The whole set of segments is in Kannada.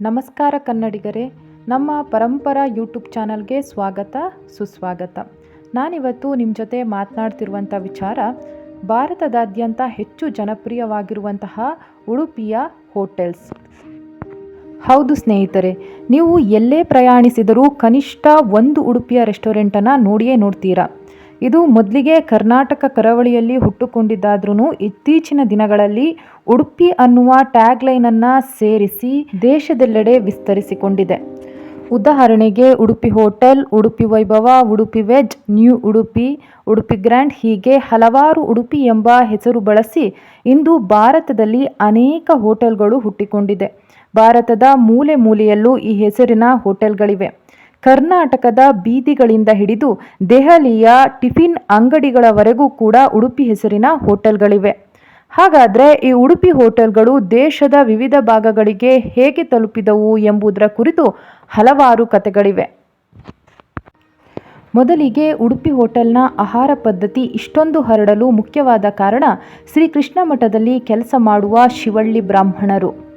ನಮಸ್ಕಾರ ಕನ್ನಡಿಗರೇ, ನಮ್ಮ ಪರಂಪರಾ ಯೂಟ್ಯೂಬ್ ಚಾನಲ್ಗೆ ಸ್ವಾಗತ, ಸುಸ್ವಾಗತ. ನಾನಿವತ್ತು ನಿಮ್ಮ ಜೊತೆ ಮಾತನಾಡ್ತಿರುವಂಥ ವಿಚಾರ, ಭಾರತದಾದ್ಯಂತ ಹೆಚ್ಚು ಜನಪ್ರಿಯವಾಗಿರುವಂತಹ ಉಡುಪಿಯ ಹೋಟೆಲ್ಸ್. ಹೌದು ಸ್ನೇಹಿತರೆ, ನೀವು ಎಲ್ಲೇ ಪ್ರಯಾಣಿಸಿದರೂ ಕನಿಷ್ಠ ಒಂದು ಉಡುಪಿಯ ರೆಸ್ಟೋರೆಂಟನ್ನು ನೋಡಿಯೇ ನೋಡ್ತೀರಾ. ಇದು ಮೊದಲಿಗೆ ಕರ್ನಾಟಕ ಕರಾವಳಿಯಲ್ಲಿ ಹುಟ್ಟುಕೊಂಡಿದ್ದಾದ್ರೂ ಇತ್ತೀಚಿನ ದಿನಗಳಲ್ಲಿ ಉಡುಪಿ ಅನ್ನುವ ಟ್ಯಾಗ್ಲೈನನ್ನು ಸೇರಿಸಿ ದೇಶದೆಲ್ಲೆಡೆ ವಿಸ್ತರಿಸಿಕೊಂಡಿದೆ. ಉದಾಹರಣೆಗೆ Udupi hotel, Udupi Vaibhava, Udupi veg, new Udupi Udupi grand ಹೀಗೆ ಹಲವಾರು ಉಡುಪಿ ಎಂಬ ಹೆಸರು ಬಳಸಿ ಇಂದು ಭಾರತದಲ್ಲಿ ಅನೇಕ ಹೋಟೆಲ್ಗಳು ಹುಟ್ಟಿಕೊಂಡಿದೆ. ಭಾರತದ ಮೂಲೆ ಮೂಲೆಯಲ್ಲೂ ಈ ಹೆಸರಿನ ಹೋಟೆಲ್ಗಳಿವೆ. ಕರ್ನಾಟಕದ ಬೀದಿಗಳಿಂದ ಹಿಡಿದು ದೆಹಲಿಯ ಟಿಫಿನ್ ಅಂಗಡಿಗಳವರೆಗೂ ಕೂಡ ಉಡುಪಿ ಹೆಸರಿನ ಹೋಟೆಲ್ಗಳಿವೆ. ಹಾಗಾದರೆ ಈ ಉಡುಪಿ ಹೋಟೆಲ್ಗಳು ದೇಶದ ವಿವಿಧ ಭಾಗಗಳಿಗೆ ಹೇಗೆ ತಲುಪಿದವು ಎಂಬುದರ ಕುರಿತು ಹಲವಾರು ಕಥೆಗಳಿವೆ. ಮೊದಲಿಗೆ ಉಡುಪಿ ಹೋಟೆಲ್ನ ಆಹಾರ ಪದ್ಧತಿ ಇಷ್ಟೊಂದು ಹರಡಲು ಮುಖ್ಯವಾದ ಕಾರಣ ಶ್ರೀಕೃಷ್ಣ ಮಠದಲ್ಲಿ ಕೆಲಸ ಮಾಡುವ ಶಿವಳ್ಳಿ ಬ್ರಾಹ್ಮಣರು.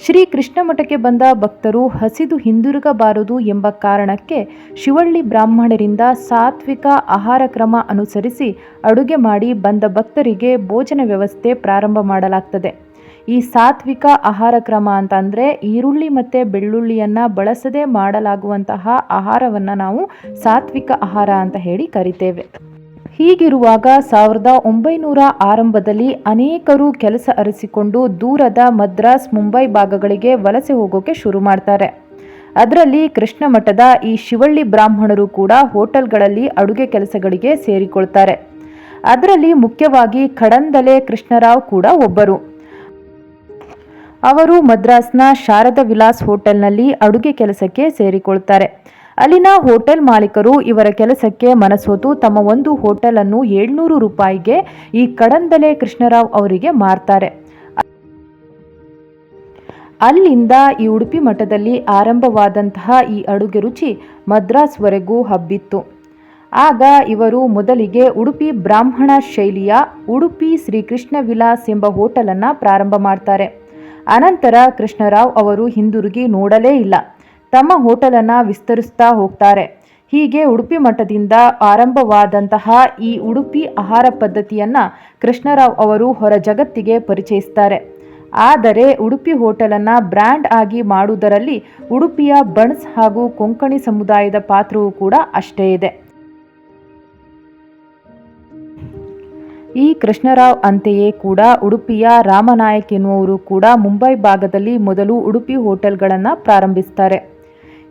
ಶ್ರೀ ಕೃಷ್ಣ ಮಠಕ್ಕೆ ಬಂದ ಭಕ್ತರು ಹಸಿದು ಹಿಂದಿರುಗಬಾರದು ಎಂಬ ಕಾರಣಕ್ಕೆ ಶಿವಳ್ಳಿ ಬ್ರಾಹ್ಮಣರಿಂದ ಸಾತ್ವಿಕ ಆಹಾರ ಕ್ರಮ ಅನುಸರಿಸಿ ಅಡುಗೆ ಮಾಡಿ ಬಂದ ಭಕ್ತರಿಗೆ ಭೋಜನ ವ್ಯವಸ್ಥೆ ಪ್ರಾರಂಭ ಮಾಡಲಾಗ್ತದೆ. ಈ ಸಾತ್ವಿಕ ಆಹಾರ ಕ್ರಮ ಅಂತ ಅಂದರೆ ಈರುಳ್ಳಿ ಮತ್ತು ಬೆಳ್ಳುಳ್ಳಿಯನ್ನು ಬಳಸದೆ ಮಾಡಲಾಗುವಂತಹ ಆಹಾರವನ್ನು ನಾವು ಸಾತ್ವಿಕ ಆಹಾರ ಅಂತ ಹೇಳಿ ಕರಿತೇವೆ. ಹೀಗಿರುವಾಗ ಸಾವಿರದ ಒಂಬೈನೂರ ಆರಂಭದಲ್ಲಿ ಅನೇಕರು ಕೆಲಸ ಅರಸಿಕೊಂಡು ದೂರದ ಮದ್ರಾಸ್, ಮುಂಬೈ ಭಾಗಗಳಿಗೆ ವಲಸೆ ಹೋಗೋಕೆ ಶುರು ಮಾಡ್ತಾರೆ. ಅದರಲ್ಲಿ ಕೃಷ್ಣ ಮಠದ ಈ ಶಿವಳ್ಳಿ ಬ್ರಾಹ್ಮಣರು ಕೂಡ ಹೋಟೆಲ್ಗಳಲ್ಲಿ ಅಡುಗೆ ಕೆಲಸಗಳಿಗೆ ಸೇರಿಕೊಳ್ತಾರೆ. ಅದರಲ್ಲಿ ಮುಖ್ಯವಾಗಿ ಕಡಂದಲೆ ಕೃಷ್ಣರಾವ್ ಕೂಡ ಒಬ್ಬರು. ಅವರು ಮದ್ರಾಸ್ನ ಶಾರದ ವಿಲಾಸ್ ಹೋಟೆಲ್ನಲ್ಲಿ ಅಡುಗೆ ಕೆಲಸಕ್ಕೆ ಸೇರಿಕೊಳ್ತಾರೆ. ಅಲ್ಲಿನ ಹೋಟೆಲ್ ಮಾಲೀಕರು ಇವರ ಕೆಲಸಕ್ಕೆ ಮನಸೋತು ತಮ್ಮ ಒಂದು ಹೋಟೆಲನ್ನು ಏಳ್ನೂರು ರೂಪಾಯಿಗೆ ಈ ಕಡಂದಲೆ ಕೃಷ್ಣರಾವ್ ಅವರಿಗೆ ಮಾರ್ತಾರೆ. ಅಲ್ಲಿಂದ ಈ ಉಡುಪಿ ಮಠದಲ್ಲಿ ಆರಂಭವಾದಂತಹ ಈ ಅಡುಗೆ ರುಚಿ ಮದ್ರಾಸ್ವರೆಗೂ ಹಬ್ಬಿತ್ತು. ಆಗ ಇವರು ಮೊದಲಿಗೆ ಉಡುಪಿ ಬ್ರಾಹ್ಮಣ ಶೈಲಿಯ ಉಡುಪಿ ಶ್ರೀಕೃಷ್ಣ ವಿಲಾಸ್ ಎಂಬ ಹೋಟೆಲನ್ನು ಪ್ರಾರಂಭ ಮಾಡ್ತಾರೆ. ಅನಂತರ ಕೃಷ್ಣರಾವ್ ಅವರು ಹಿಂದಿರುಗಿ ನೋಡಲೇ ಇಲ್ಲ. ತಮ್ಮ ಹೋಟೆಲನ್ನು ವಿಸ್ತರಿಸ್ತಾ ಹೋಗ್ತಾರೆ. ಹೀಗೆ ಉಡುಪಿ ಮಠದಿಂದ ಆರಂಭವಾದಂತಹ ಈ ಉಡುಪಿ ಆಹಾರ ಪದ್ಧತಿಯನ್ನು ಕೃಷ್ಣರಾವ್ ಅವರು ಹೊರ ಜಗತ್ತಿಗೆ ಪರಿಚಯಿಸ್ತಾರೆ. ಆದರೆ ಉಡುಪಿ ಹೋಟೆಲನ್ನು ಬ್ರ್ಯಾಂಡ್ ಆಗಿ ಮಾಡುವುದರಲ್ಲಿ ಉಡುಪಿಯ ಬಣ್ಸ್ ಹಾಗೂ ಕೊಂಕಣಿ ಸಮುದಾಯದ ಪಾತ್ರವೂ ಕೂಡ ಅಷ್ಟೇ ಇದೆ. ಈ ಕೃಷ್ಣರಾವ್ ಅಂತೆಯೇ ಕೂಡ ಉಡುಪಿಯ ರಾಮನಾಯಕ್ ಎನ್ನುವರು ಕೂಡ ಮುಂಬೈ ಭಾಗದಲ್ಲಿ ಮೊದಲು ಉಡುಪಿ ಹೋಟೆಲ್ಗಳನ್ನು ಪ್ರಾರಂಭಿಸ್ತಾರೆ.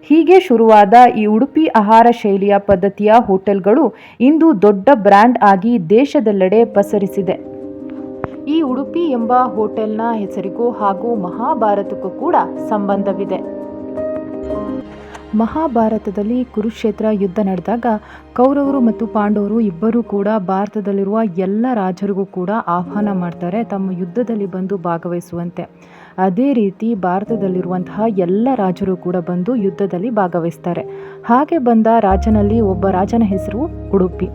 ಹೀಗೆ ಶುರುವಾದ ಈ ಉಡುಪಿ ಆಹಾರ ಶೈಲಿಯ ಪದ್ಧತಿಯ ಹೋಟೆಲ್ಗಳು ಇಂದು ದೊಡ್ಡ ಬ್ರ್ಯಾಂಡ್ ಆಗಿ ದೇಶದೆಲ್ಲೆಡೆ ಪಸರಿಸಿದೆ. ಈ ಉಡುಪಿ ಎಂಬ ಹೋಟೆಲ್ನ ಹೆಸರಿಗೂ ಹಾಗೂ ಮಹಾಭಾರತಕ್ಕೂ ಕೂಡ ಸಂಬಂಧವಿದೆ. ಮಹಾಭಾರತದಲ್ಲಿ ಕುರುಕ್ಷೇತ್ರ ಯುದ್ಧ ನಡೆದಾಗ ಕೌರವರು ಮತ್ತು ಪಾಂಡವರು ಇಬ್ಬರೂ ಕೂಡ ಭಾರತದಲ್ಲಿರುವ ಎಲ್ಲ ರಾಜರಿಗೂ ಕೂಡ ಆಹ್ವಾನ ಮಾಡ್ತಾರೆ. ತಮ್ಮ ಯುದ್ಧದಲ್ಲಿ ಬಂದು ಭಾಗವಹಿಸುವಂತೆ. ಅದೇ ರೀತಿ ಭಾರತದಲ್ಲಿರುವಂತಹ ಎಲ್ಲ ರಾಜರು ಕೂಡ ಬಂದು ಯುದ್ಧದಲ್ಲಿ ಭಾಗವಹಿಸ್ತಾರೆ. ಹಾಗೆ ಬಂದ ರಾಜನಲ್ಲಿ ಒಬ್ಬ ರಾಜನ ಹೆಸರು ಉಡುಪಿ.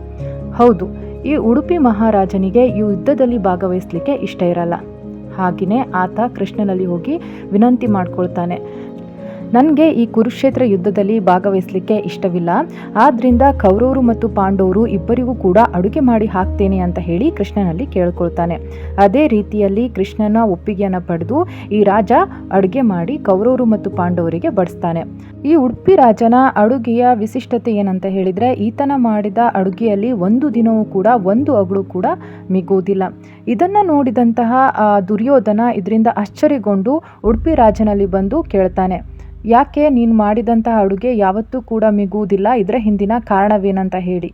ಹೌದು, ಈ ಉಡುಪಿ ಮಹಾರಾಜನಿಗೆ ಈ ಯುದ್ಧದಲ್ಲಿ ಭಾಗವಹಿಸಲಿಕ್ಕೆ ಇಷ್ಟ ಇರಲ್ಲ. ಹಾಗೆಯೇ ಆತ ಕೃಷ್ಣನಲ್ಲಿ ಹೋಗಿ ವಿನಂತಿ ಮಾಡ್ಕೊಳ್ತಾನೆ. ನನಗೆ ಈ ಕುರುಕ್ಷೇತ್ರ ಯುದ್ಧದಲ್ಲಿ ಭಾಗವಹಿಸಲಿಕ್ಕೆ ಇಷ್ಟವಿಲ್ಲ. ಆದ್ದರಿಂದ ಕೌರವರು ಮತ್ತು ಪಾಂಡವರು ಇಬ್ಬರಿಗೂ ಕೂಡ ಅಡುಗೆ ಮಾಡಿ ಹಾಕ್ತೇನೆ ಅಂತ ಹೇಳಿ ಕೃಷ್ಣನಲ್ಲಿ ಕೇಳ್ಕೊಳ್ತಾನೆ. ಅದೇ ರೀತಿಯಲ್ಲಿ ಕೃಷ್ಣನ ಒಪ್ಪಿಗೆಯನ್ನು ಪಡೆದು ಈ ರಾಜ ಅಡುಗೆ ಮಾಡಿ ಕೌರವರು ಮತ್ತು ಪಾಂಡವರಿಗೆ ಬಡಿಸ್ತಾನೆ. ಈ ಉಡುಪಿ ರಾಜನ ಅಡುಗೆಯ ವಿಶಿಷ್ಟತೆ ಏನಂತ ಹೇಳಿದರೆ, ಈತನ ಮಾಡಿದ ಅಡುಗೆಯಲ್ಲಿ ಒಂದು ದಿನವೂ ಕೂಡ, ಒಂದು ಅಗಳು ಕೂಡ ಮಿಗುವುದಿಲ್ಲ. ಇದನ್ನು ನೋಡಿದಂತಹ ದುರ್ಯೋಧನ ಇದರಿಂದ ಆಶ್ಚರ್ಯಗೊಂಡು ಉಡುಪಿ ರಾಜನಲ್ಲಿ ಬಂದು ಕೇಳ್ತಾನೆ. ಯಾಕೆ ನೀನು ಮಾಡಿದಂತಹ ಅಡುಗೆ ಯಾವತ್ತೂ ಕೂಡ ಮಿಗುವುದಿಲ್ಲ? ಇದರ ಹಿಂದಿನ ಕಾರಣವೇನಂತ ಹೇಳಿ.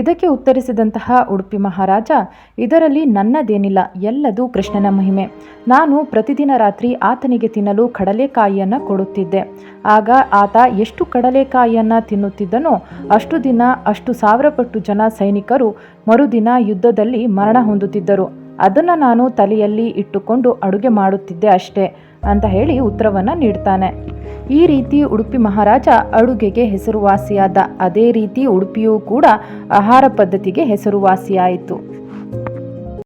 ಇದಕ್ಕೆ ಉತ್ತರಿಸಿದಂತಹ ಉಡುಪಿ ಮಹಾರಾಜ, ಇದರಲ್ಲಿ ನನ್ನದೇನಿಲ್ಲ, ಎಲ್ಲದೂ ಕೃಷ್ಣನ ಮಹಿಮೆ. ನಾನು ಪ್ರತಿದಿನ ರಾತ್ರಿ ಆತನಿಗೆ ತಿನ್ನಲು ಕಡಲೆಕಾಯಿಯನ್ನು ಕೊಡುತ್ತಿದ್ದೆ. ಆಗ ಆತ ಎಷ್ಟು ಕಡಲೆಕಾಯಿಯನ್ನು ತಿನ್ನುತ್ತಿದ್ದನೋ ಅಷ್ಟು ದಿನ ಅಷ್ಟು ಸಾವಿರ ಪಟ್ಟು ಜನ ಸೈನಿಕರು ಮರುದಿನ ಯುದ್ಧದಲ್ಲಿ ಮರಣ ಹೊಂದುತ್ತಿದ್ದರು. ಅದನ್ನು ನಾನು ತಲೆಯಲ್ಲಿ ಇಟ್ಟುಕೊಂಡು ಅಡುಗೆ ಮಾಡುತ್ತಿದ್ದೆ ಅಷ್ಟೇ. ಅಂತ ಹೇಳಿ ಉತ್ತರವನ್ನು ನೀಡ್ತಾನೆ. ಈ ರೀತಿ ಉಡುಪಿ ಮಹಾರಾಜ ಅಡುಗೆಗೆ ಹೆಸರುವಾಸಿಯಾದ. ಅದೇ ರೀತಿ ಉಡುಪಿಯೂ ಕೂಡ ಆಹಾರ ಪದ್ಧತಿಗೆ ಹೆಸರುವಾಸಿಯಾಯಿತು.